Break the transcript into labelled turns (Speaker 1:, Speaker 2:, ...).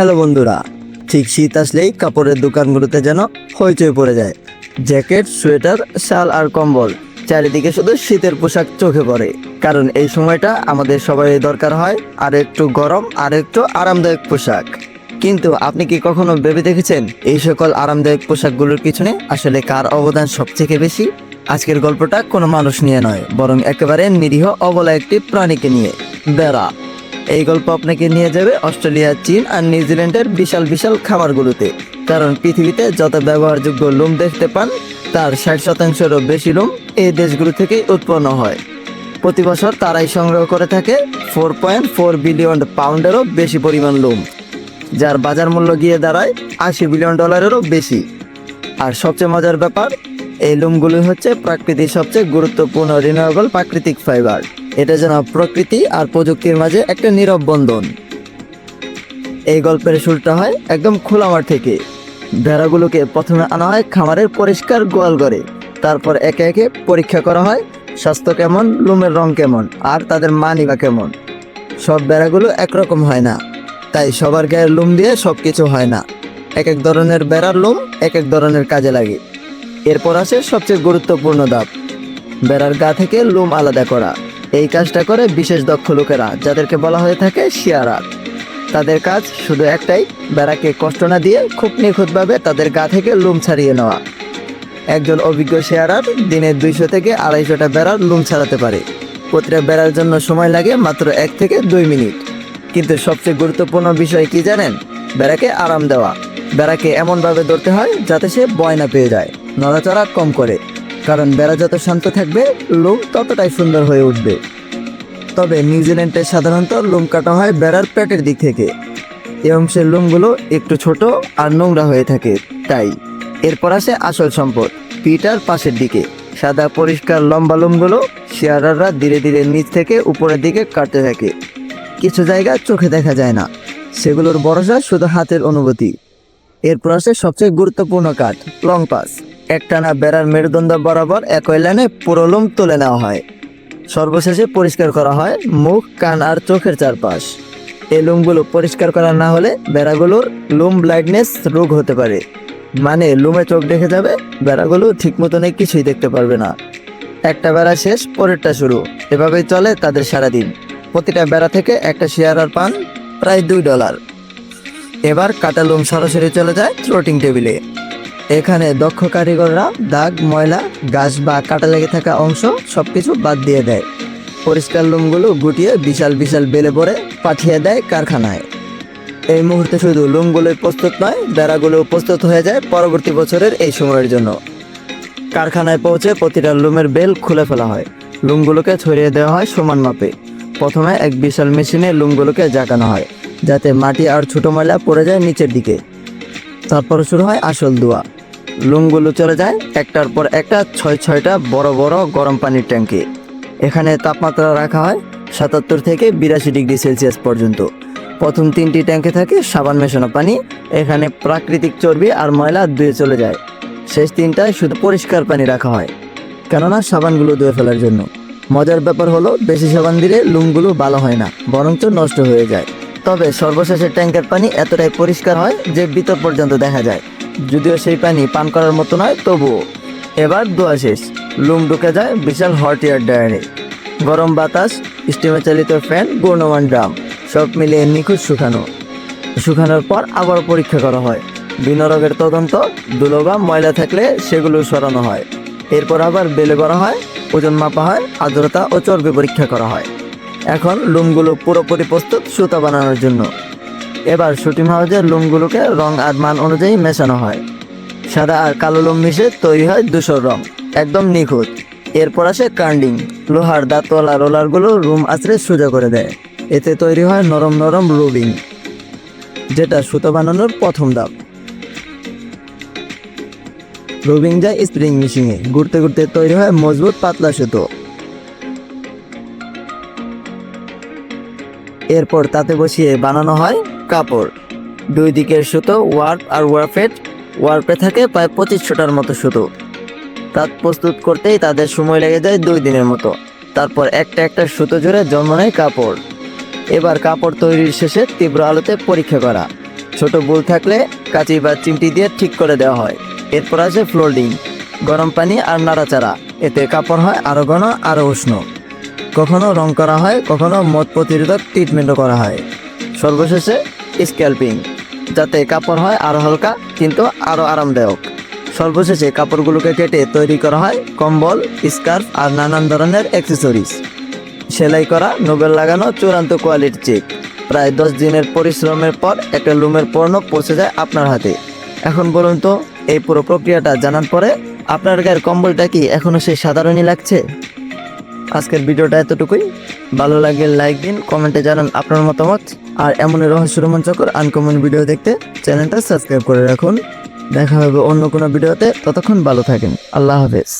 Speaker 1: Hello বন্ধুরা, ঠিক শীত আসলেই কাপড়ের দোকানগুলোতে যেন হইচই পড়ে যায়। জ্যাকেট, সোয়েটার, শাল আর কম্বল, চারিদিকে শুধু শীতের পোশাক চোখে পড়ে। কারণ এই সময়টা আমাদের সবাই দরকার হয় আর একটু গরম আর একটু আরামদায়ক পোশাক। কিন্তু আপনি কি কখনো ভেবে দেখেছেন এই সকল আরামদায়ক পোশাকগুলোর পিছনে আসলে কার অবদান সবথেকে বেশি? আজকের গল্পটা কোনো মানুষ নিয়ে নয়, বরং একেবারে নিরীহ, অবলা একটি প্রাণীকে নিয়ে। বেড়া। এই গল্প আপনাকে নিয়ে যাবে অস্ট্রেলিয়া, চীন আর নিউজিল্যান্ডের বিশাল বিশাল খামারগুলোতে। কারণ পৃথিবীতে যত ব্যবহারযোগ্য লোম দেখতে পান, তার ষাট শতাংশেরও বেশি লোম এই দেশগুলো থেকেই উৎপন্ন হয়। প্রতি বছর তারাই সংগ্রহ করে থাকে ফোর পয়েন্ট ফোর বিলিয়ন পাউন্ডেরও বেশি পরিমাণ লোম, যার বাজার মূল্য গিয়ে দাঁড়ায় আশি বিলিয়ন ডলারেরও বেশি। আর সবচেয়ে মজার ব্যাপার, এই লোমগুলি হচ্ছে প্রাকৃতিক সবচেয়ে গুরুত্বপূর্ণ রিনিউয়েবল প্রাকৃতিক ফাইবার এটা যেন প্রকৃতি আর প্রযুক্তির মাঝে একটা নীরব বন্ধন। এই গল্পের শুরুটা হয় একদম খোলা মাঠ থেকে। ভেড়াগুলোকে প্রথমে আনা হয় খামারের পরিষ্কার গোয়াল করে তারপর একে একে পরীক্ষা করা হয় স্বাস্থ্য কেমন, লোমের রং কেমন, আর তাদের মানি বা কেমন। সব বেড়াগুলো একরকম হয় না, তাই সবার গায়ের লোম দিয়ে সব কিছু হয় না। এক এক ধরনের বেড়ার লোম এক এক ধরনের কাজে লাগে। এরপর আসে সবচেয়ে গুরুত্বপূর্ণ ধাপ বেড়ার গা থেকে লোম আলাদা করা। এই কাজটা করে বিশেষ দক্ষ লোকেরা, যাদেরকে বলা হয়ে থাকে শিয়ারার তাদের কাজ শুধু একটাই, বেড়াকে কষ্ট না দিয়ে খুব নিখুঁতভাবে তাদের গা থেকে লুম ছাড়িয়ে নেওয়া। একজন অভিজ্ঞ শেয়ারার দিনে দুইশো থেকে আড়াইশোটা বেড়ার লুম ছাড়াতে পারে। প্রতিটা বেড়ার জন্য সময় লাগে মাত্র এক থেকে দুই মিনিট। কিন্তু সবচেয়ে গুরুত্বপূর্ণ বিষয় কি জানেন? বেড়াকে আরাম দেওয়া। বেড়াকে এমনভাবে ধরতে হয় যাতে সে বয়না পেয়ে যায়, নড়াচড়া কম করে। কারণ বেড়া যত শান্ত থাকবে, লোম ততটাই সুন্দর হয়ে উঠবে। তবে নিউজিল্যান্ডে সাধারণত লোম কাটা হয় বেড়ার পেটের দিক থেকে। এবং অংশের লোমগুলো একটু ছোট আর নোংরা হয়ে থাকে, তাই। এরপর আসে আসল সম্পদ, পিটার পাশের দিকে। সাদা পরিষ্কার লম্বা লোমগুলো শেয়ারাররা ধীরে ধীরে নিচ থেকে উপরের দিকে কাটতে থাকে। কিছু জায়গা চোখে দেখা যায় না। সেগুলোর ভরসা শুধু হাতের অনুভূতি। এরপর আসে সবচেয়ে গুরুত্বপূর্ণ কাঠ, লং পাস। একটানা বেড়ার মেরুদণ্ড বরাবর একই লাইনে পুরো লোম তুলে নেওয়া হয়। সর্বশেষে পরিষ্কার করা হয় মুখ, কান আর চোখের চারপাশ। এই লোমগুলো পরিষ্কার করা না হলে বেড়াগুলোর লোম ব্লাইন্ডনেস রোগ হতে পারে। মানে লোমে চোখ দেখে যাবে, বেড়াগুলো ঠিক মতন কিছুই দেখতে পারবে না। একটা বেড়া শেষ, পরেরটা শুরু। এভাবেই চলে তাদের সারাদিন। প্রতিটা বেড়া থেকে একটা শেয়ার আর পান প্রায় দুই ডলার। এবার কাটা লোম সরাসরি চলে যায় থ্রোটিং টেবিলে। এখানে দক্ষ কারিগররা দাগ, ময়লা, গাছ বা কাটা লেগে থাকা অংশ সবকিছু বাদ দিয়ে দেয়। পরিষ্কার লোমগুলো গুটিয়ে বিশাল বিশাল বেলে পরে পাঠিয়ে দেয় কারখানায়। এই মুহূর্তে শুধু লোমগুলোই প্রস্তুত নয়, বেড়াগুলো প্রস্তুত হয়ে যায় পরবর্তী বছরের এই সময়ের জন্য। কারখানায় পৌঁছে প্রতিটা লুমের বেল খুলে ফেলা হয়। লুমগুলোকে ছড়িয়ে দেওয়া হয় সমান মাপে। প্রথমে এক বিশাল মেশিনে লুমগুলোকে জাগানো হয়, যাতে মাটি আর ছোট ময়লা পড়ে যায় নিচের দিকে। তারপর শুরু হয় আসল দোয়া। লুমগুলো চলে যায় একটার পর একটা, ছয় ছয়টা বড় বড় গরম পানির ট্যাঙ্কে। এখানে তাপমাত্রা রাখা হয় সাতাত্তর থেকে বিরাশি ডিগ্রি সেলসিয়াস পর্যন্ত। প্রথম তিনটি ট্যাঙ্কে থাকে সাবান মেশানো পানি, এখানে প্রাকৃতিক চর্বি আর ময়লা ধুয়ে চলে যায়। শেষ তিনটায় শুধু পরিষ্কার পানি রাখা হয়। কেননা সাবানগুলো ধুয়ে ফেলার জন্য। মজার ব্যাপার হলো, বেশি সাবান দিলে লুমগুলো ভালো হয় না, বরঞ্চ নষ্ট হয়ে যায়। তবে সর্বশেষে ট্যাঙ্কের পানি এতটাই পরিষ্কার হয় যে ভিতর পর্যন্ত দেখা যায়। যদিও সেই পানি পান করার মতো নয়, তবুও। এবার দোয়া শেষ। লুম ঢুকে যায় বিশাল হট এয়ার ড্রায়ারে। গরম বাতাস স্টিমে চালিত ফ্যান গুণমান ড্রাম, সব মিলিয়ে নিখুঁত শুকানো। শুকানোর পর আবার পরীক্ষা করা হয়। রোগের তদন্ত ধুলো বা ময়লা থাকলে সেগুলো সরানো হয়। এরপর আবার বেলে করা হয়, ওজন মাপা হয়, আর্দ্রতা ও চর্বি পরীক্ষা করা হয়। এখন লুমগুলো পুরোপুরি প্রস্তুত সুতা বানানোর জন্য। এবার শুটিং হাউজের লুমগুলোকে রং আর মান অনুযায়ী মেশানো হয়। সাদা আর কালো লোম মিশে তৈরি হয় ধূসর রং, একদম নিখুঁত। এরপর আসে কান্ডিং লোহার দাঁতওয়ালা রোলারগুলো রুম আছড়ে সোজা করে দেয়। এতে তৈরি হয় নরম নরম রুবিং যেটা সুতো বানানোর প্রথম ধাপ। রুবিং যায় স্প্রিং মেশিনে, ঘুরতে ঘুরতে তৈরি হয় মজবুত পাতলা সুতো। এরপর তাতে বসিয়ে বানানো হয় কাপড়। দুই দিকের সুতো, ওয়ার্প আর ওয়ারফেট। ওয়ার্পে থাকে প্রায় পঁচিশ পঁচিশশোটার মতো সুতো। তাঁত প্রস্তুত করতেই তাদের সময় লেগে যায় দুই দিনের মতো। তারপর একটা একটা সুতো জুড়ে জন্ম নেয় কাপড়। এবার কাপড় তৈরির শেষে তীব্র আলোতে পরীক্ষা করা। ছোট ভুল থাকলে কাঁচি বা চিমটি দিয়ে ঠিক করে দেওয়া হয়। এরপর আছে ফ্লোল্ডিং গরম পানি আর নাড়াচাড়া। এতে কাপড় হয় আরও ঘন আরও উষ্ণ। কখনো রং করা হয়, কখনো মদ প্রতিরোধক ট্রিটমেন্টও করা হয়। সর্বশেষে স্ক্যাল্পিং যাতে কাপড় হয় আরও হালকা, কিন্তু আরও আরামদায়ক। সর্বশেষে কাপড়গুলোকে কেটে তৈরি করা হয় কম্বল, স্কার্ফ আর নানান ধরনের অ্যাক্সেসরিজ সেলাই করা, নোবেল লাগানো চূড়ান্ত কোয়ালিটি চেক প্রায় দশ দিনের পরিশ্রমের পর একটা লুমের পণ্য পৌঁছে যায় আপনার হাতে। এখন বলুন তো, এই পুরো প্রক্রিয়াটা জানার পরে আপনার গায়ের কম্বলটা কি এখনও সেই সাধারণই লাগছে? আজকের ভিডিওটা এতটুকুই। ভালো লাগে লাইক দিন, কমেন্টে জানান আপনার মতামত। আর এমন রহস্য রোমাঞ্চকর আনকমন ভিডিও দেখতে চ্যানেলটা সাবস্ক্রাইব করে রাখুন। দেখা হবে অন্য কোনো ভিডিওতে ততক্ষণ ভালো থাকেন। আল্লাহ হাফেজ।